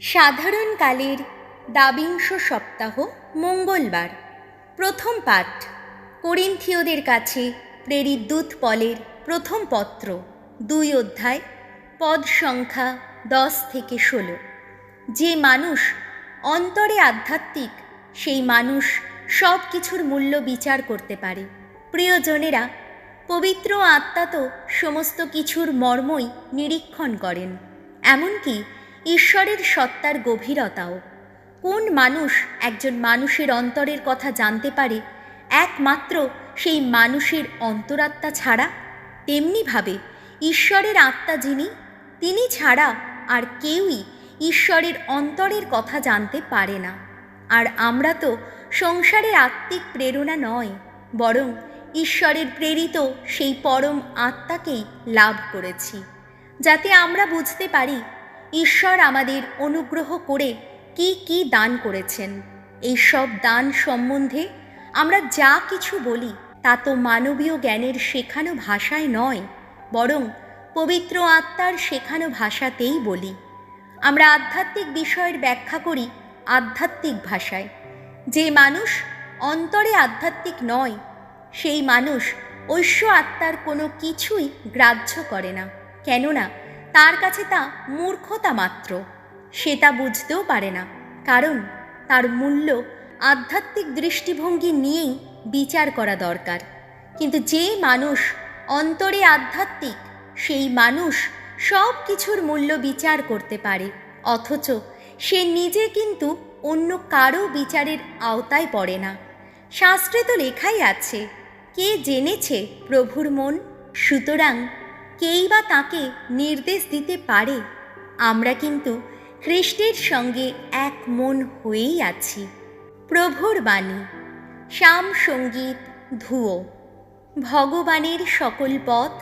সাধারণকালের দাবিংশ সপ্তাহ মঙ্গলবার। প্রথম পাঠ, করিন্থীয়দের কাছে প্রেরিত দূত পলের প্রথম পত্র, দুই অধ্যায়, পদ সংখ্যা দশ থেকে ষোলো। যে মানুষ অন্তরে আধ্যাত্মিক, সেই মানুষ সব কিছুর মূল্য বিচার করতে পারে। প্রিয়জনেরা, পবিত্র আত্মা তো সমস্ত কিছুর মর্মই নিরীক্ষণ করেন। এমনকি ঈশ্বরের সত্তার গভীরতাও। কোন মানুষ একজন মানুষের অন্তরের কথা জানতে পারে, একমাত্র সেই মানুষের অন্তরাত্মা ছাড়া? তেমনিভাবে ঈশ্বরের আত্মা যিনি, তিনি ছাড়া আর কেউই ঈশ্বরের অন্তরের কথা জানতে পারে না। আর আমরা তো সংসারের আত্মিক প্রেরণা নয়, বরং ঈশ্বরের প্রেরিত সেই পরম আত্মাকেই লাভ করেছি। যাতে আমরা বুঝতে পারি ঈশ্বর আমাদের অনুগ্রহ করে কি কি দান করেছেন। এই সব দান সম্বন্ধে আমরা যা কিছু বলি, তা তো মানবীয় জ্ঞানের শেখানো ভাষায় নয়, বরং পবিত্র আত্মার শেখানো ভাষাতেই বলি। আমরা আধ্যাত্মিক বিষয়ের ব্যাখ্যা করি আধ্যাত্মিক ভাষায়। যে মানুষ অন্তরে আধ্যাত্মিক নয়, সেই মানুষ ঐশ্ব আত্মার কোনো কিছুই গ্রাহ্য করে না। কেননা তার কাছে তা মূর্খতা মাত্র। সে তা বুঝতেও পারে না, কারণ তার মূল্য আধ্যাত্মিক দৃষ্টিভঙ্গি নিয়েই বিচার করা দরকার। কিন্তু যে মানুষ অন্তরে আধ্যাত্মিক, সেই মানুষ সব কিছুর মূল্য বিচার করতে পারে, অথচ সে নিজে কিন্তু অন্য কারও বিচারের আওতায় পড়ে না। শাস্ত্রে তো লেখাই আছে, কে জেনেছে প্রভুর মন? সুতরাং কেই বা তাকে নির্দেশ দিতে পারে, আমরা কিন্তু খ্রিস্টের সঙ্গে এক মন হয়েই আছি। প্রভুর বাণী, শ্যাম সংগীত ধুয়ো ভগবানের সকল পথ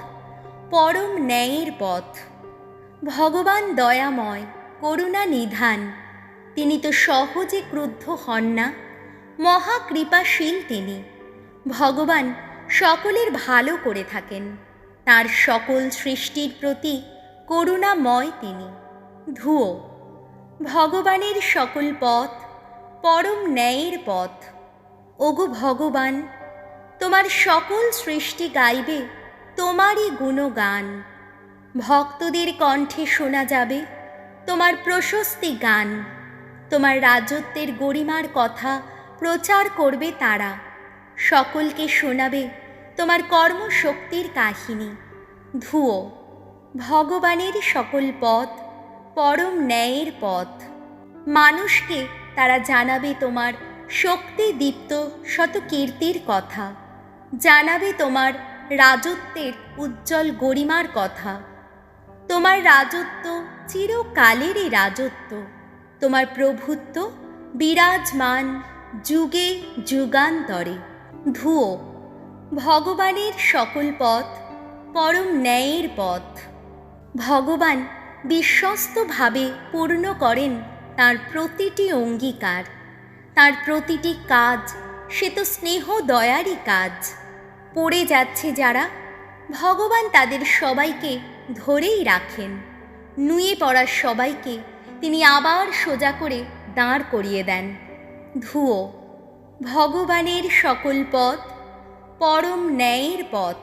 পরম ন্যায়ের পথ। ভগবান দয়াময়, করুণা নিধান, তিনি তো সহজে ক্রুদ্ধ হন না, মহাকৃপাশীল তিনি। ভগবান সকলের ভালো করে থাকেন। তার সকল সৃষ্টির প্রতি করুণাময় তিনি। ধুয়ো ভগবানের সকল পথ পরম ন্যায়ের পথ। ওগো ভগবান, তোমার সকল সৃষ্টি গাইবে তোমারই গুণগান। ভক্তদের কণ্ঠে শোনা যাবে তোমার প্রশস্তি গান। তোমার রাজত্বের গরিমার কথা প্রচার করবে তারা। সকলকে শোনাবে তোমার কর্মশক্তির কাহিনী। ধুয়ো ভগবানের সকল পথ পরম ন্যায়ের পথ। মানুষকে তারা জানাবে তোমার শক্তি দীপ্ত শত কীর্তির কথা। জানাবে তোমার রাজত্বের উজ্জ্বল গরিমার কথা। তোমার রাজত্ব চিরকালেরই রাজত্ব। তোমার প্রভুত্ব বিরাজমান যুগে যুগান্তরে। ধুয়ো ভগবানের সকল পথ পরম ন্যায়ের পথ। ভগবান বিশ্বস্তভাবে পূর্ণ করেন তার প্রতিটি অঙ্গীকার, তার প্রতিটি কাজ সে তো স্নেহ দয়ারই কাজ। পড়ে যাচ্ছে যারা, ভগবান তাদের সবাইকে ধরেই রাখেন। নুয়ে পড়ার সবাইকে তিনি আবার সোজা করে দাঁড় করিয়ে দেন। ধুয়ো ভগবানের সকল পথ পরম ন্যায়ের পথ।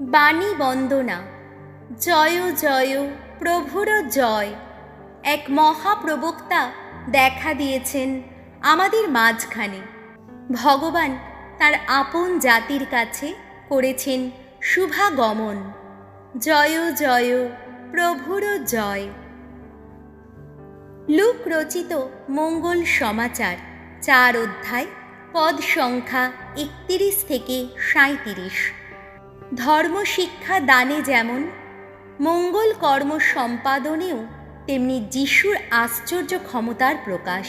বাণী বন্দনা, জয় জয় প্রভুর জয়। এক মহাপ্রবক্তা দেখা দিয়েছেন আমাদের মাঝখানে। ভগবান তার আপন জাতির কাছে করেছেন শুভাগমন। জয় জয় প্রভুর জয়। লুক রচিত মঙ্গল সমাচার, চার অধ্যায় পদ সংখ্যা একত্রিশ থেকে সাঁত্রিশ ধর্মশিক্ষা দানে যেমন, মঙ্গল কর্ম সম্পাদনেও তেমনি যিশুর আশ্চর্য ক্ষমতার প্রকাশ।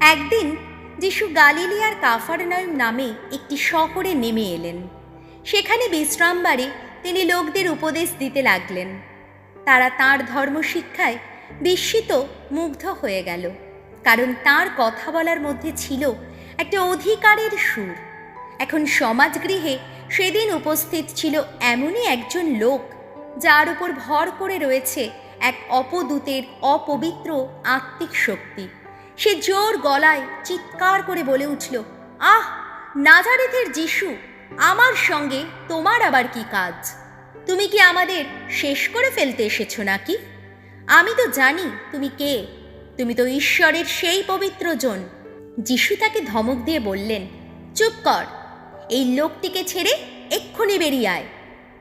একদিন যিশু গালিলিয়ার কাফারনায়ম নামে একটি শহরে নেমে এলেন। সেখানে বিশ্রামবারে তিনি লোকদের উপদেশ দিতে লাগলেন। তারা তার ধর্মশিক্ষায় বিস্মিত, মুগ্ধ হয়ে গেল। কারণ তার কথা বলার মধ্যে ছিল একটা অধিকারের সুর। এখন সমাজগৃহে সেদিন উপস্থিত ছিল এমনই একজন লোক, যার উপর ভর করে রয়েছে এক অপদূতের অপবিত্র আত্মিক শক্তি। সে জোর গলায় চিৎকার করে বলে উঠল, আহ নাজারেথের যিশু, আমার সঙ্গে তোমার আবার কি কাজ? তুমি কি আমাদের শেষ করে ফেলতে এসেছ নাকি? আমি তো জানি তুমি কে। তুমি তো ঈশ্বরের সেই পবিত্র জন। যিশু তাকে ধমক দিয়ে বললেন, চুপ কর, এই লোকটিকে ছেড়ে এক্ষুনি বেরিয়ে আয়।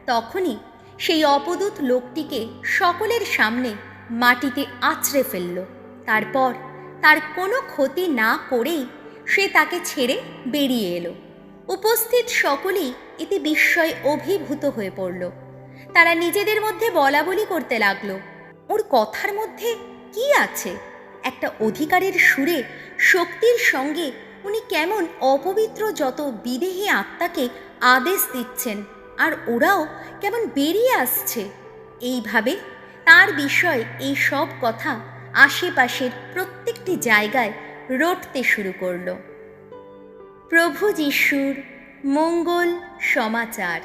তখনই সেই অপদূত লোকটিকে সকলের সামনে মাটিতে আছড়ে ফেলল। তারপর তার কোনো ক্ষতি না করেই সে তাকে ছেড়ে বেরিয়ে এলো। উপস্থিত সকলেই এতে বিস্ময় অভিভূত হয়ে পড়ল। তারা নিজেদের মধ্যে বলা বলি করতে লাগল, ওর কথার মধ্যে কি আছে? একটা অধিকারের সুরে শক্তির সঙ্গে উনি কেমন অপবিত্র যত বিদেহী আত্মাকে আদেশ দিচ্ছেন, আর ওরাও কেমন বেরিয়ে আসছে। এইভাবে তার বিষয়ে এই সব কথা আশেপাশের প্রত্যেকটি জায়গায় রটতে শুরু করল। প্রভু যিশুর মঙ্গল সমাচার।